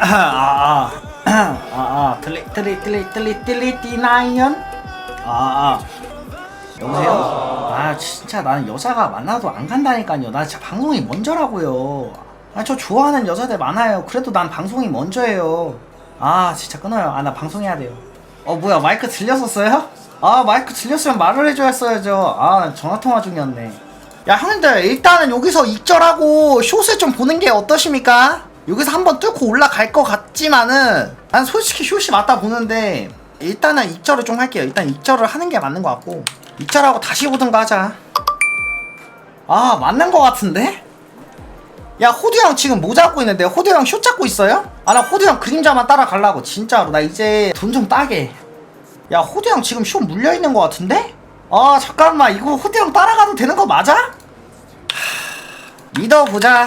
아, 아, 아, 아, 틀리, 틀리, 틀리, 틀리, 틀리, 디나이언? 아, 아. 여보세요? 아, 진짜 나는 여자가 만나도 안 간다니까요. 나 진짜 방송이 먼저라고요. 아, 저 좋아하는 여자들 많아요. 그래도 난 방송이 먼저예요. 아, 진짜 끊어요. 아, 나 방송해야 돼요. 어, 뭐야, 마이크 들렸었어요? 아, 마이크 들렸으면 말을 해줘야어야죠. 아, 전화통화 중이었네. 야, 형님들, 일단은 여기서 익절하고 숏을 좀 보는 게 어떠십니까? 여기서 한번 뚫고 올라갈 것 같지만은, 난 솔직히 숏이 맞다 보는데, 일단은 익절을 좀 할게요. 일단 익절을 하는 게 맞는 것 같고, 익절하고 다시 보든가 하자. 아, 맞는 것 같은데? 야, 호두 형 지금 뭐 잡고 있는데? 호두 형숏 잡고 있어요? 아, 나 호두 형 그림자만 따라가려고, 진짜로. 나 이제 돈 좀 따게. 야, 호두 형 지금 숏 물려있는 것 같은데? 아, 잠깐만. 이거 호두 형 따라가도 되는 거 맞아? 하, 믿어보자.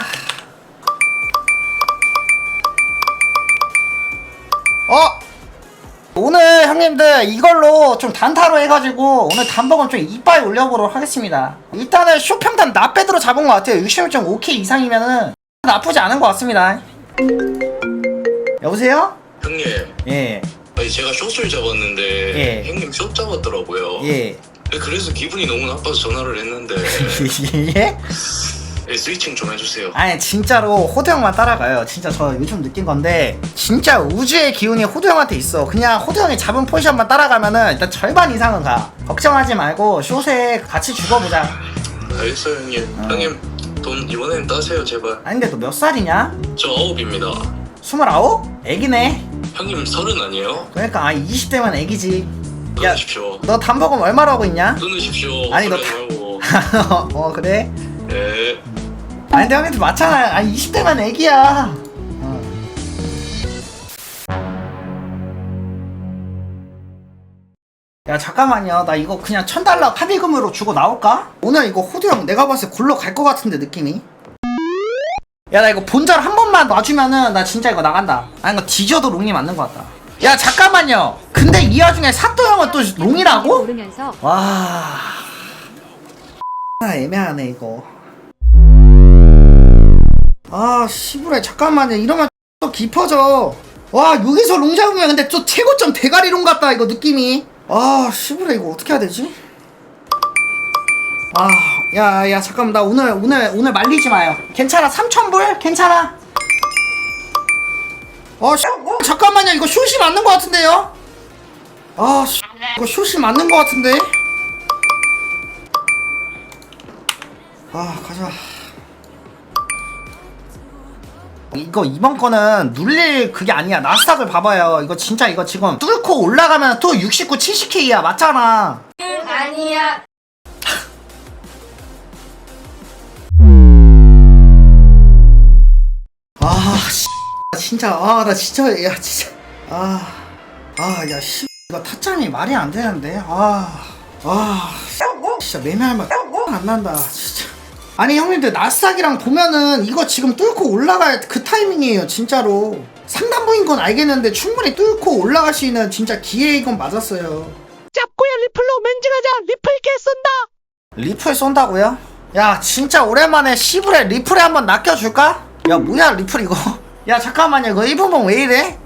어? 오늘 형님들 이걸로 좀 단타로 해가지고 오늘 단복은 좀 이빨 올려보도록 하겠습니다. 일단은 쇼평단 나빼드로 잡은 것 같아요. 66.5K 이상이면은 나쁘지 않은 것 같습니다. 여보세요? 형님, 예, 아니 제가 숏을 잡았는데 예. 형님 숏 잡았더라고요. 예. 그래서 기분이 너무 나빠서 전화를 했는데 예? 예, 스위칭 좀 해주세요. 아니 진짜로 호두 형만 따라가요. 진짜 저 요즘 느낀 건데 진짜 우주의 기운이 호두 형한테 있어. 그냥 호두 형이 잡은 포지션만 따라가면은 일단 절반 이상은 가. 걱정하지 말고 숏에 같이 죽어보자. 알겠어요 형님. 어. 형님 돈 이번엔 따세요 제발. 아니 근데 너 몇 살이냐? 저 아홉입니다. 스물아홉? 애기네. 형님 서른 아니에요? 그러니까 아 20대면 애기지. 야, 끊으십시오. 너 단복음 얼마로 하고 있냐? 끊으십시오. 아니, 너 다- 말고. 어 그래? 예. 아니 근데 형님들 맞잖아. 아니 20대면 애기야. 어. 야 잠깐만요. 나 이거 그냥 천 달러 합의금으로 주고 나올까? 오늘 이거 호두 형 내가 봤을 때 굴러 갈것 같은데 느낌이. 야 나 이거 본절 한 번만 놔주면은 나 진짜 이거 나간다. 아니 이거 뒤져도 롱이 맞는 것 같다. 야 잠깐만요. 근데 이 와중에 사또 형은 또 롱이라고? 모르면서 와. 아, 애매하네, 이거. 아, 시부레, 잠깐만요. 이러면 또 깊어져. 와, 여기서 롱 잡으면 근데 또 최고점 대가리 롱 같다, 이거 느낌이. 아, 시부레, 이거 어떻게 해야 되지? 아, 야, 야, 잠깐만. 나 오늘, 오늘, 오늘 말리지 마요. 괜찮아. 3,000불? 괜찮아. 어, 씨, 잠깐만요. 이거 숏이 맞는 것 같은데요? 아, 씨, 이거 숏이 맞는 것 같은데? 아, 가자. 이거 이번 거는 눌릴 그게 아니야. 나스닥을 봐봐요. 이거 진짜 이거 지금 뚫고 올라가면 또 69, 70K야. 맞잖아. 아니야. 아, 씨. 진짜, 아, 나 진짜, 야, 진짜. 아, 아, 야, 씨. 이거 타점이 말이 안 되는데. 아, 아, 진짜 매매할 맛안 난다. 진짜. 아니, 형님들, 나스닥이랑 보면은 이거 지금 뚫고 올라갈 그 타이밍이에요. 진짜로. 상단부인 건 알겠는데 충분히 뚫고 올라갈 수 있는 진짜 기회인 건 맞았어요. 짭고야 리플로 멘징하자 리플 개 쏜다 리플 쏜다고요? 야 진짜 오랜만에 시불에 리플에 한번 낚여줄까? 야 뭐야 리플 이거 야 잠깐만요 이거 1분봉 왜 이래?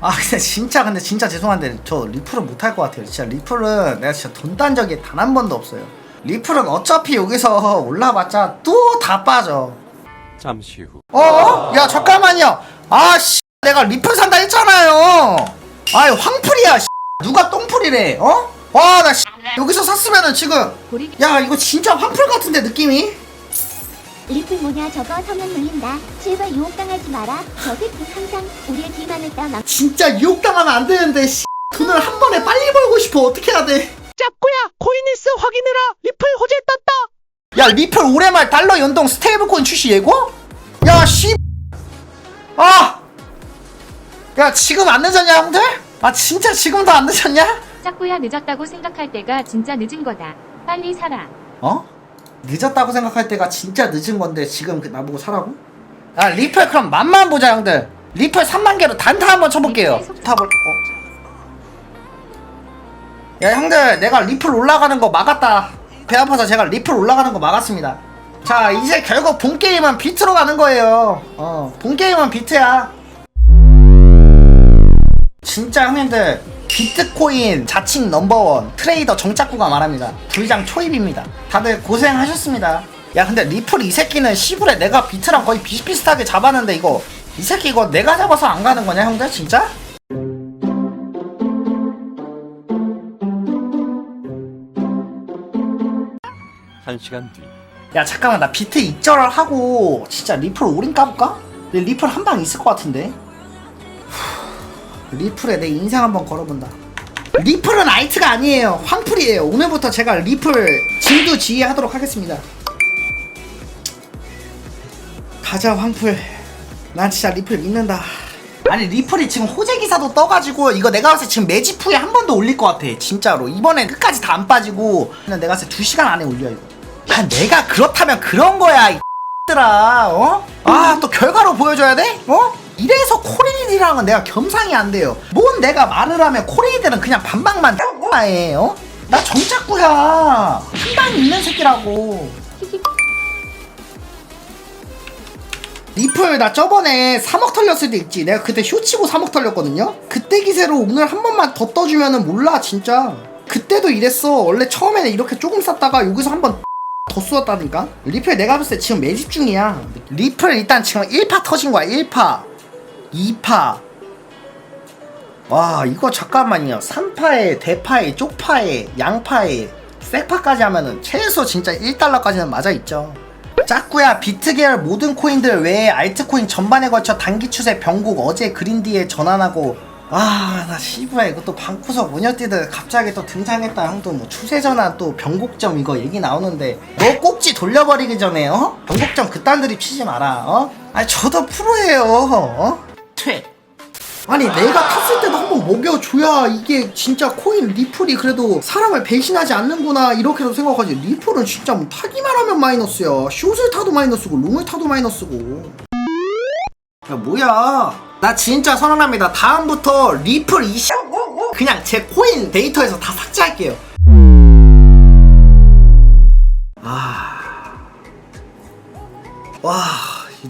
아 근데 진짜 근데 진짜 죄송한데 저 리플은 못할 것 같아요 진짜 리플은 내가 진짜 돈 딴 적이 단 한 번도 없어요 리플은 어차피 여기서 올라봤자 또 다 빠져 잠시 후. 어? 야 잠깐만요 아 씨 내가 리플 산다 했잖아요 아이 황풀이야 씨. 누가 똥풀이래 어? 와나 여기서 샀으면은 지금 야 이거 진짜 황풀 같은데 느낌이? 리플 뭐냐 저거 서면 물린다 제발 유혹당하지 마라 저 새끼 항상 우리의 뒤만을 따 진짜 유혹당하면 안 되는데 씨. 돈을 한 번에 빨리 벌고 싶어 어떻게 해야 돼? 짭고야 코인리스 확인해라 리플 호재 떴다 야 리플 올해말 달러 연동 스테이블코인 출시 예고? 야 씨. 아. 야 지금 안 늦었냐 형들? 아 진짜 지금도 안 늦었냐? 짝구야 늦었다고 생각할 때가 진짜 늦은 거다. 빨리 살아. 어? 늦었다고 생각할 때가 진짜 늦은 건데 지금 그 나보고 사라고? 아 리플 그럼 맛만 보자 형들 리플 3만 개로 단타 한번 쳐볼게요 리플의 속- 탑을 어. 야 형들 내가 리플 올라가는 거 막았다. 배 아파서 제가 리플 올라가는 거 막았습니다. 자 이제 결국 본 게임은 비트로 가는 거예요. 어 본 게임은 비트야. 진짜 형님들 비트코인 자칭 넘버원 트레이더 정착구가 말합니다. 불장 초입입니다. 다들 고생하셨습니다. 야 근데 리플 이 새끼는 시불에 내가 비트랑 거의 비슷비슷하게 잡았는데 이거 이 새끼 이거 내가 잡아서 안 가는 거냐 형들? 진짜? 한 시간 뒤. 야 잠깐만 나 비트 입절을 하고 진짜 리플 올인 까볼까? 근데 리플 한 방 있을 것 같은데? 후, 리플에 내 인생 한번 걸어본다. 리플은 아이트가 아니에요. 황풀이에요. 오늘부터 제가 리플 진두지휘하도록 하겠습니다. 가자 황풀. 난 진짜 리플 믿는다. 아니 리플이 지금 호재 기사도 떠가지고 이거 내가 봤을 때 지금 매집 후에 한 번 더 올릴 것 같아. 진짜로. 이번엔 끝까지 다 안 빠지고 그냥 내가 봤을 때 2시간 안에 올려 이거 아 내가 그렇다면 그런 거야 이 들아 어? 아 또 결과로 보여줘야 돼? 어? 이래서 코리들이랑은 내가 겸상이 안 돼요 뭔 내가 말을 하면 코리들은 그냥 반박만 해 어? 나 정착구야 한 방 있는 새끼라고 리플 나 저번에 3억 털렸을 때 있지 내가 그때 쇼치고 3억 털렸거든요 그때 기세로 오늘 한 번만 더 떠주면은 몰라 진짜 그때도 이랬어 원래 처음에는 이렇게 조금 쌌다가 여기서 한번 더 쏘았다니까? 리플 내가 봤을 때 지금 매집 중이야. 리플 일단 지금 1파 터진 거야 1파. 2파. 와 이거 잠깐만요. 3파에 대파에 쪽파에 양파에 색파까지 하면은 최소 진짜 1달러까지는 맞아 있죠. 짝구야 비트 계열 모든 코인들 외에 알트코인 전반에 걸쳐 단기 추세 변곡 어제 그린디에 전환하고 아나 씨부야 이거 또 방구석 모녀띠들 갑자기 또 등장했다 형도 뭐 추세 전환 또 변곡점 이거 얘기 나오는데 너 꼭지 돌려버리기 전에 어? 변곡점 그딴 드립 치지 마라 어? 아니 저도 프로예요 어? 퇴 아니 내가 탔을 때도 한번 먹여줘야 이게 진짜 코인 리플이 그래도 사람을 배신하지 않는구나 이렇게도 생각하지 리플은 진짜 뭐 타기만 하면 마이너스야 숏을 타도 마이너스고 롱을 타도 마이너스고 야 뭐야 나 진짜 선언합니다. 다음부터 리플 이씨 그냥 제 코인 데이터에서 다 삭제할게요. 아... 와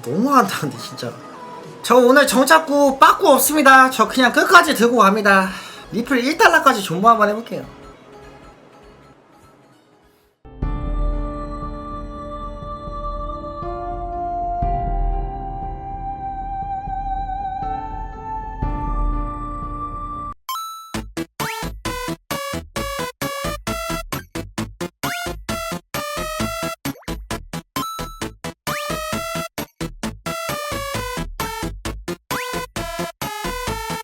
너무한다는데 진짜. 저 오늘 정착구 빠꾸 없습니다. 저 그냥 끝까지 들고 갑니다. 리플 1달러까지 존버 한번 해볼게요